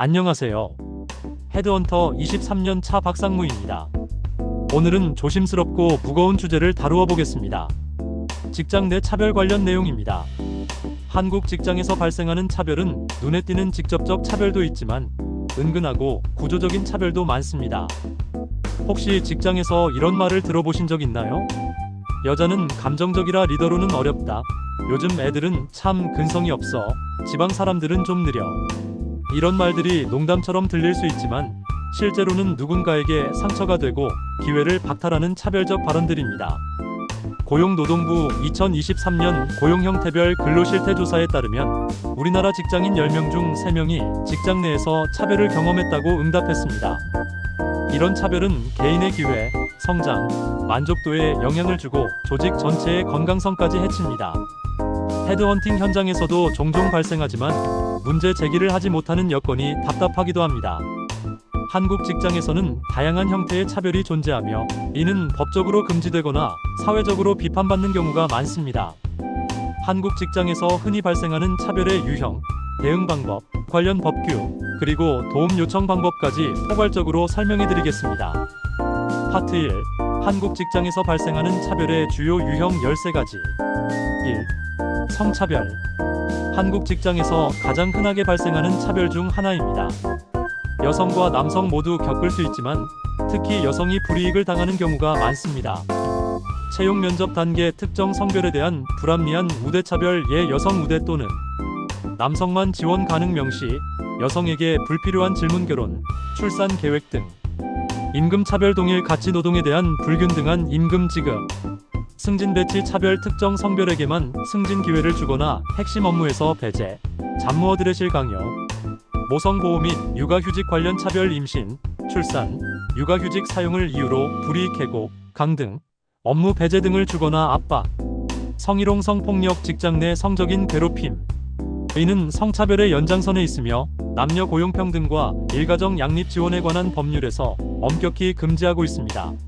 안녕하세요. 헤드헌터 23년 차 박상무입니다. 오늘은 조심스럽고 무거운 주제를 다루어 보겠습니다. 직장 내 차별 관련 내용입니다. 한국 직장에서 발생하는 차별은 눈에 띄는 직접적 차별도 있지만 은근하고 구조적인 차별도 많습니다. 혹시 직장에서 이런 말을 들어보신 적 있나요? 여자는 감정적이라 리더로는 어렵다. 요즘 애들은 참 근성이 없어. 지방 사람들은 좀 느려. 이런 말들이 농담처럼 들릴 수 있지만 실제로는 누군가에게 상처가 되고 기회를 박탈하는 차별적 발언들입니다. 고용노동부 2023년 고용형태별 근로실태조사에 따르면 우리나라 직장인 10명 중 3명이 직장 내에서 차별을 경험했다고 응답했습니다. 이런 차별은 개인의 기회, 성장, 만족도에 영향을 주고 조직 전체의 건강성까지 해칩니다. 헤드헌팅 현장에서도 종종 발생하지만 문제 제기를 하지 못하는 여건이 답답하기도 합니다. 한국 직장에서는 다양한 형태의 차별이 존재하며 이는 법적으로 금지되거나 사회적으로 비판받는 경우가 많습니다. 한국 직장에서 흔히 발생하는 차별의 유형, 대응 방법, 관련 법규, 그리고 도움 요청 방법까지 포괄적으로 설명해 드리겠습니다. 파트 1. 한국 직장에서 발생하는 차별의 주요 유형 13가지. 1. 성차별. 한국 직장에서 가장 흔하게 발생하는 차별 중 하나입니다. 여성과 남성 모두 겪을 수 있지만 특히 여성이 불이익을 당하는 경우가 많습니다. 채용 면접 단계 특정 성별에 대한 불합리한 우대 차별 예 여성 우대 또는 남성만 지원 가능 명시, 여성에게 불필요한 질문 결혼, 출산 계획 등 임금 차별 동일 가치 노동에 대한 불균등한 임금 지급, 승진 배치 차별 특정 성별에게만 승진 기회를 주거나 핵심 업무에서 배제, 잡무어들의 실 강요, 모성 보호 및 육아휴직 관련 차별 임신, 출산, 육아휴직 사용을 이유로 불이익 해고, 강 등, 업무 배제 등을 주거나 압박, 성희롱 성폭력 직장 내 성적인 괴롭힘, 이는 성차별의 연장선에 있으며 남녀 고용평등과 일가정 양립 지원에 관한 법률에서 엄격히 금지하고 있습니다.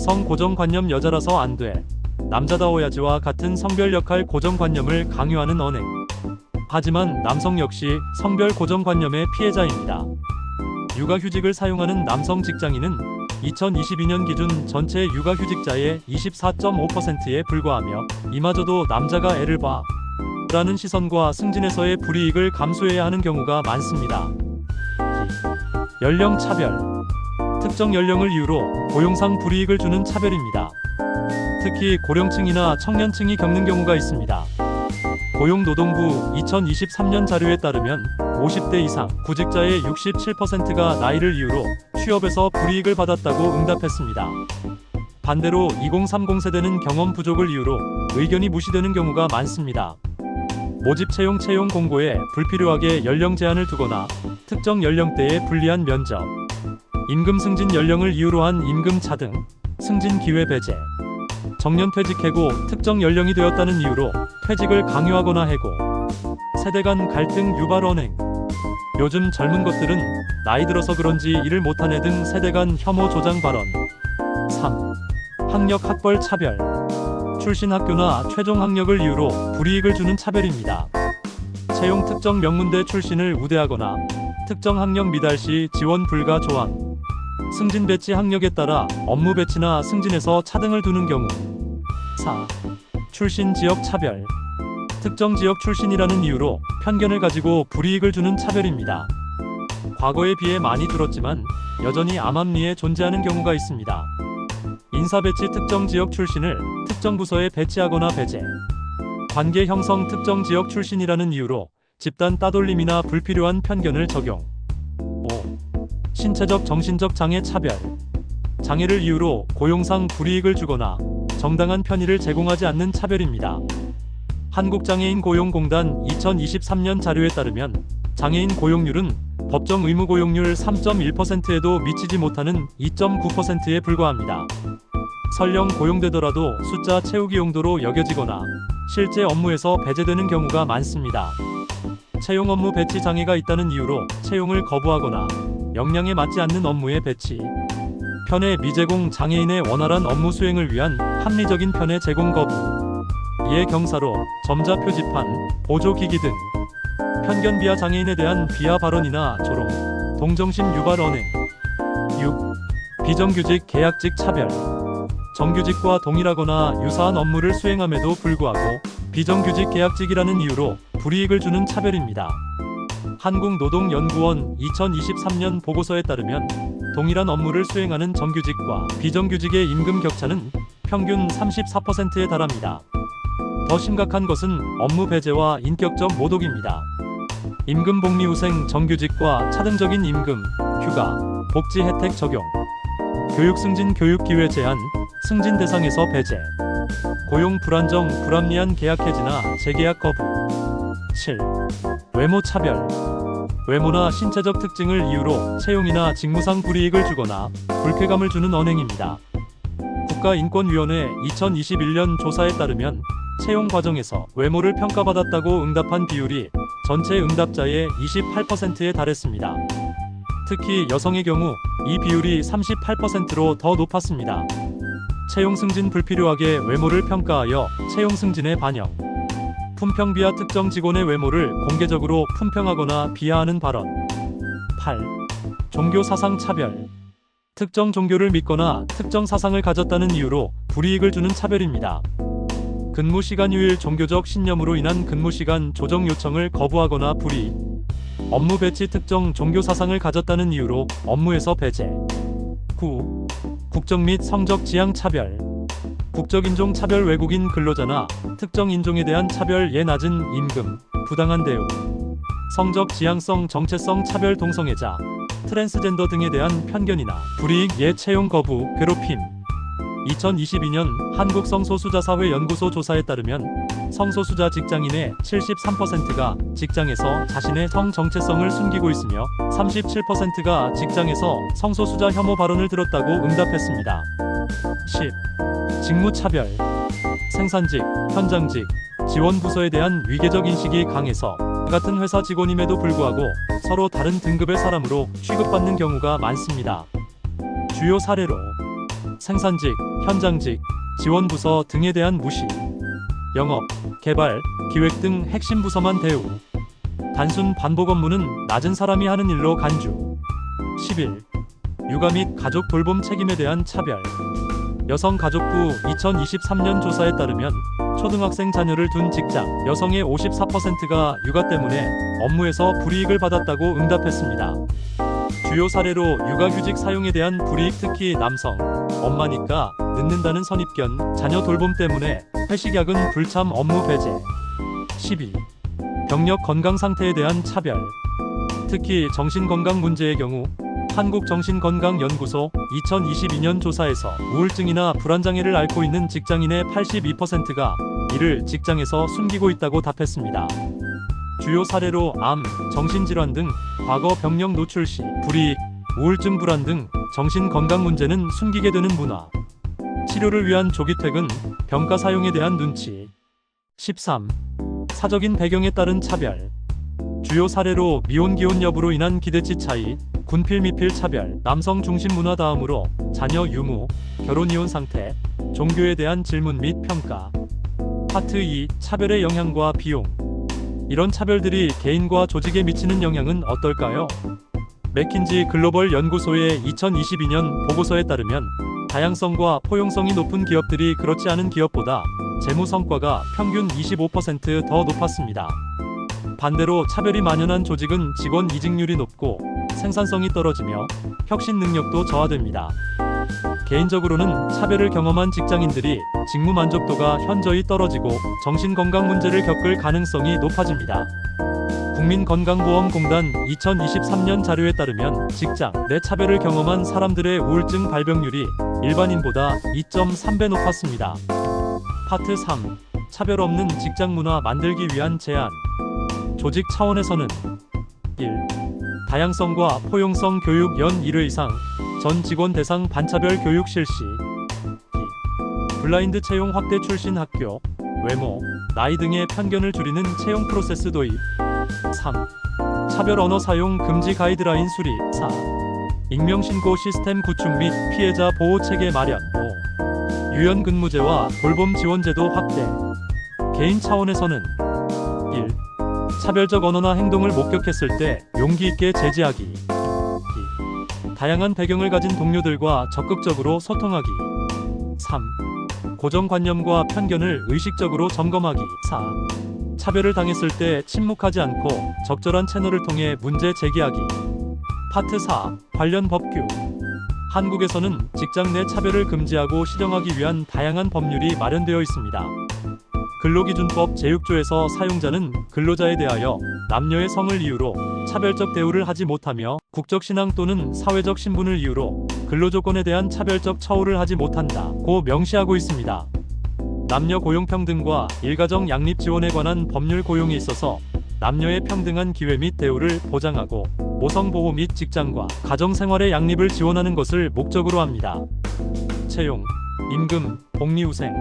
성 고정관념 여자라서 안 돼. 남자다워야지와 같은 성별 역할 고정관념을 강요하는 언행. 하지만 남성 역시 성별 고정관념의 피해자입니다. 육아휴직을 사용하는 남성 직장인은 2022년 기준 전체 육아휴직자의 24.5%에 불과하며 이마저도 남자가 애를 봐 라는 시선과 승진에서의 불이익을 감수해야 하는 경우가 많습니다. 연령 차별 특정 연령을 이유로 고용상 불이익을 주는 차별입니다. 특히 고령층이나 청년층이 겪는 경우가 있습니다. 고용노동부 2023년 자료에 따르면 50대 이상 구직자의 67%가 나이를 이유로 취업에서 불이익을 받았다고 응답했습니다. 반대로 2030 세대는 경험 부족을 이유로 의견이 무시되는 경우가 많습니다. 모집 채용 채용 공고에 불필요하게 연령 제한을 두거나 특정 연령대에 불리한 면접, 임금 승진 연령을 이유로 한 임금 차등, 승진 기회 배제, 정년 퇴직 해고 특정 연령이 되었다는 이유로 퇴직을 강요하거나 해고, 세대 간 갈등 유발 언행. 요즘 젊은 것들은 나이 들어서 그런지 일을 못하네 등 세대 간 혐오 조장 발언. 3. 학력 학벌 차별. 출신 학교나 최종 학력을 이유로 불이익을 주는 차별입니다. 채용 특정 명문대 출신을 우대하거나 특정 학력 미달 시 지원 불가 조항, 승진 배치 학력에 따라 업무 배치나 승진에서 차등을 두는 경우. 4. 출신 지역 차별. 특정 지역 출신이라는 이유로 편견을 가지고 불이익을 주는 차별입니다. 과거에 비해 많이 줄었지만 여전히 암암리에 존재하는 경우가 있습니다. 인사 배치 특정 지역 출신을 특정 부서에 배치하거나 배제. 관계 형성 특정 지역 출신이라는 이유로 집단 따돌림이나 불필요한 편견을 적용. 5. 신체적 정신적 장애 차별. 장애를 이유로 고용상 불이익을 주거나 정당한 편의를 제공하지 않는 차별입니다. 한국장애인 고용공단 2023년 자료에 따르면 장애인 고용률은 법정 의무 고용률 3.1%에도 미치지 못하는 2.9%에 불과합니다. 설령 고용되더라도 숫자 채우기 용도로 여겨지거나 실제 업무에서 배제되는 경우가 많습니다. 채용 업무 배치 장애가 있다는 이유로 채용을 거부하거나 역량에 맞지 않는 업무의 배치, 편의 미제공 장애인의 원활한 업무 수행을 위한 합리적인 편의 제공 거부, 이해 경사로 점자 표지판, 보조 기기 등 편견 비하 장애인에 대한 비하 발언이나 조롱, 동정심 유발 언행. 6. 비정규직 계약직 차별. 정규직과 동일하거나 유사한 업무를 수행함에도 불구하고 비정규직 계약직이라는 이유로 불이익을 주는 차별입니다. 한국노동연구원 2023년 보고서에 따르면 동일한 업무를 수행하는 정규직과 비정규직의 임금 격차는 평균 34%에 달합니다. 더 심각한 것은 업무 배제와 인격적 모독입니다. 임금 복리 후생 정규직과 차등적인 임금, 휴가, 복지 혜택 적용, 교육 승진 교육 기회 제한, 승진 대상에서 배제, 고용 불안정 불합리한 계약 해지나 재계약 거부. 7. 외모 차별. 외모나 신체적 특징을 이유로 채용이나 직무상 불이익을 주거나 불쾌감을 주는 언행입니다. 국가인권위원회 2021년 조사에 따르면 채용 과정에서 외모를 평가받았다고 응답한 비율이 전체 응답자의 28%에 달했습니다. 특히 여성의 경우 이 비율이 38%로 더 높았습니다. 채용 승진 불필요하게 외모를 평가하여 채용 승진에 반영. 품평 비하 특정 직원의 외모를 공개적으로 품평하거나 비하하는 발언. 8. 종교 사상 차별. 특정 종교를 믿거나 특정 사상을 가졌다는 이유로 불이익을 주는 차별입니다. 근무 시간 휴일 종교적 신념으로 인한 근무 시간 조정 요청을 거부하거나 불이익. 업무 배치 특정 종교 사상을 가졌다는 이유로 업무에서 배제. 9. 국적 및 성적 지향 차별. 국적 인종 차별 외국인 근로자나 특정 인종에 대한 차별 예 낮은 임금, 부당한 대우. 성적 지향성 정체성 차별 동성애자, 트랜스젠더 등에 대한 편견이나 불이익 예 채용 거부, 괴롭힘. 2022년 한국 성소수자 사회 연구소 조사에 따르면 성소수자 직장인의 73%가 직장에서 자신의 성 정체성을 숨기고 있으며 37%가 직장에서 성소수자 혐오 발언을 들었다고 응답했습니다. 10. 직무 차별. 생산직, 현장직, 지원 부서에 대한 위계적 인식이 강해서 같은 회사 직원임에도 불구하고 서로 다른 등급의 사람으로 취급받는 경우가 많습니다. 주요 사례로 생산직, 현장직, 지원부서 등에 대한 무시, 영업, 개발, 기획 등 핵심 부서만 대우, 단순 반복 업무는 낮은 사람이 하는 일로 간주. 11. 육아 및 가족 돌봄 책임에 대한 차별. 여성가족부 2023년 조사에 따르면 초등학생 자녀를 둔 직장 여성의 54%가 육아 때문에 업무에서 불이익을 받았다고 응답했습니다. 주요 사례로 육아휴직 사용에 대한 불이익 특히 남성, 엄마니까 늦는다는 선입견, 자녀 돌봄 때문에 회식약은 불참 업무 배제. 12. 병력 건강 상태에 대한 차별. 특히 정신건강 문제의 경우 한국정신건강연구소 2022년 조사에서 우울증이나 불안장애를 앓고 있는 직장인의 82%가 이를 직장에서 숨기고 있다고 답했습니다. 주요 사례로 암, 정신질환 등 과거 병력 노출 시 불이익, 우울증 불안 등 정신건강 문제는 숨기게 되는 문화. 치료를 위한 조기 퇴근, 병가 사용에 대한 눈치. 13. 사적인 배경에 따른 차별. 주요 사례로 미혼 기혼 여부로 인한 기대치 차이, 군필 미필 차별, 남성 중심 문화 다음으로 자녀 유무, 결혼 이혼 상태, 종교에 대한 질문 및 평가. 파트 2. 차별의 영향과 비용. 이런 차별들이 개인과 조직에 미치는 영향은 어떨까요? 맥킨지 글로벌 연구소의 2022년 보고서에 따르면 다양성과 포용성이 높은 기업들이 그렇지 않은 기업보다 재무 성과가 평균 25%더 높았습니다. 반대로 차별이 만연한 조직은 직원 이직률이 높고 생산성이 떨어지며 혁신 능력도 저하됩니다. 개인적으로는 차별을 경험한 직장인들이 직무 만족도가 현저히 떨어지고 정신건강 문제를 겪을 가능성이 높아집니다. 국민건강보험공단 2023년 자료에 따르면 직장 내 차별을 경험한 사람들의 우울증 발병률이 일반인보다 2.3배 높았습니다. 파트 3. 차별 없는 직장 문화 만들기 위한 제안. 조직 차원에서는 1. 다양성과 포용성 교육 연 1회 이상 전 직원 대상 반차별 교육 실시 2. 블라인드 채용 확대 출신 학교 외모, 나이 등의 편견을 줄이는 채용 프로세스 도입 3. 차별 언어 사용 금지 가이드라인 수립 4. 익명 신고 시스템 구축 및 피해자 보호 체계 마련 5. 유연 근무제와 돌봄 지원 제도 확대 개인 차원에서는 1. 차별적 언어나 행동을 목격했을 때 용기 있게 제지하기. 이. 다양한 배경을 가진 동료들과 적극적으로 소통하기. 3. 고정관념과 편견을 의식적으로 점검하기. 4. 차별을 당했을 때 침묵하지 않고 적절한 채널을 통해 문제 제기하기. 파트 4. 관련 법규. 한국에서는 직장 내 차별을 금지하고 시정하기 위한 다양한 법률이 마련되어 있습니다. 근로기준법 제6조에서 사용자는 근로자에 대하여 남녀의 성을 이유로 차별적 대우를 하지 못하며 국적 신앙 또는 사회적 신분을 이유로 근로조건에 대한 차별적 처우를 하지 못한다 고 명시하고 있습니다. 남녀 고용평등과 일가정 양립 지원에 관한 법률 고용에 있어서 남녀의 평등한 기회 및 대우를 보장하고 모성 보호 및 직장과 가정 생활의 양립을 지원하는 것을 목적으로 합니다. 채용, 임금, 복리후생,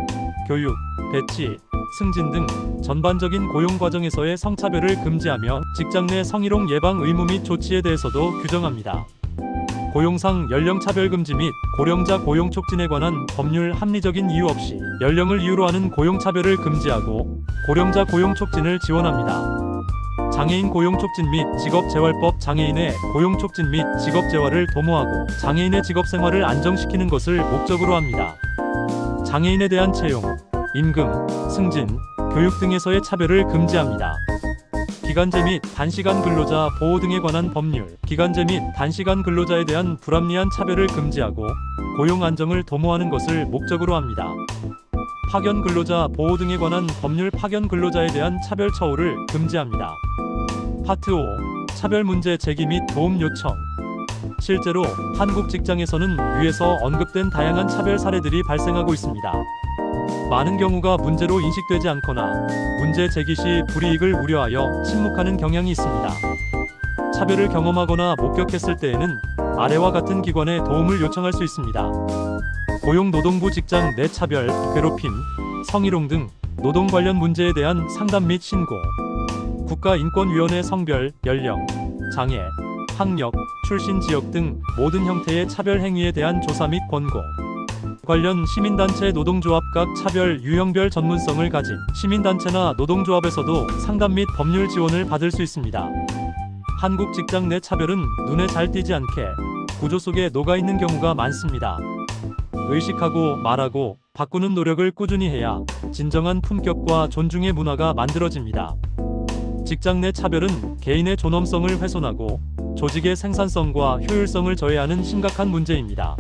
교육, 배치, 승진 등 전반적인 고용 과정에서의 성차별을 금지하며 직장 내 성희롱 예방 의무 및 조치에 대해서도 규정합니다. 고용상 연령 차별 금지 및 고령자 고용 촉진에 관한 법률 합리적인 이유 없이 연령을 이유로 하는 고용 차별을 금지하고 고령자 고용 촉진을 지원합니다. 장애인 고용 촉진 및 직업 재활법 장애인의 고용 촉진 및 직업 재활을 도모하고 장애인의 직업 생활을 안정시키는 것을 목적으로 합니다. 장애인에 대한 채용, 임금, 승진, 교육 등에서의 차별을 금지합니다. 기간제 및 단시간 근로자 보호 등에 관한 법률, 기간제 및 단시간 근로자에 대한 불합리한 차별을 금지하고 고용 안정을 도모하는 것을 목적으로 합니다. 파견 근로자 보호 등에 관한 법률 파견 근로자에 대한 차별 처우를 금지합니다. 파트 5. 차별 문제 제기 및 도움 요청. 실제로 한국 직장에서는 위에서 언급된 다양한 차별 사례들이 발생하고 있습니다. 많은 경우가 문제로 인식되지 않거나 문제 제기 시 불이익을 우려하여 침묵하는 경향이 있습니다. 차별을 경험하거나 목격했을 때에는 아래와 같은 기관에 도움을 요청할 수 있습니다. 고용노동부 직장 내 차별, 괴롭힘, 성희롱 등 노동 관련 문제에 대한 상담 및 신고, 국가인권위원회 성별, 연령, 장애, 학력, 출신 지역 등 모든 형태의 차별 행위에 대한 조사 및 권고, 관련 시민단체 노동조합 각 차별 유형별 전문성을 가진 시민단체나 노동조합에서도 상담 및 법률 지원을 받을 수 있습니다. 한국 직장 내 차별은 눈에 잘 띄지 않게 구조 속에 녹아 있는 경우가 많습니다. 의식하고 말하고 바꾸는 노력을 꾸준히 해야 진정한 품격과 존중의 문화가 만들어집니다. 직장 내 차별은 개인의 존엄성을 훼손하고 조직의 생산성과 효율성을 저해하는 심각한 문제입니다.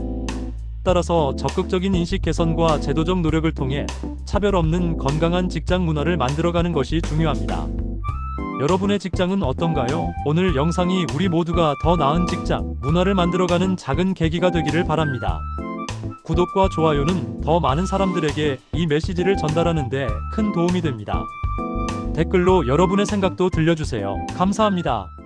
따라서 적극적인 인식 개선과 제도적 노력을 통해 차별 없는 건강한 직장 문화를 만들어가는 것이 중요합니다. 여러분의 직장은 어떤가요? 오늘 영상이 우리 모두가 더 나은 직장 문화를 만들어가는 작은 계기가 되기를 바랍니다. 구독과 좋아요는 더 많은 사람들에게 이 메시지를 전달하는데 큰 도움이 됩니다. 댓글로 여러분의 생각도 들려주세요. 감사합니다.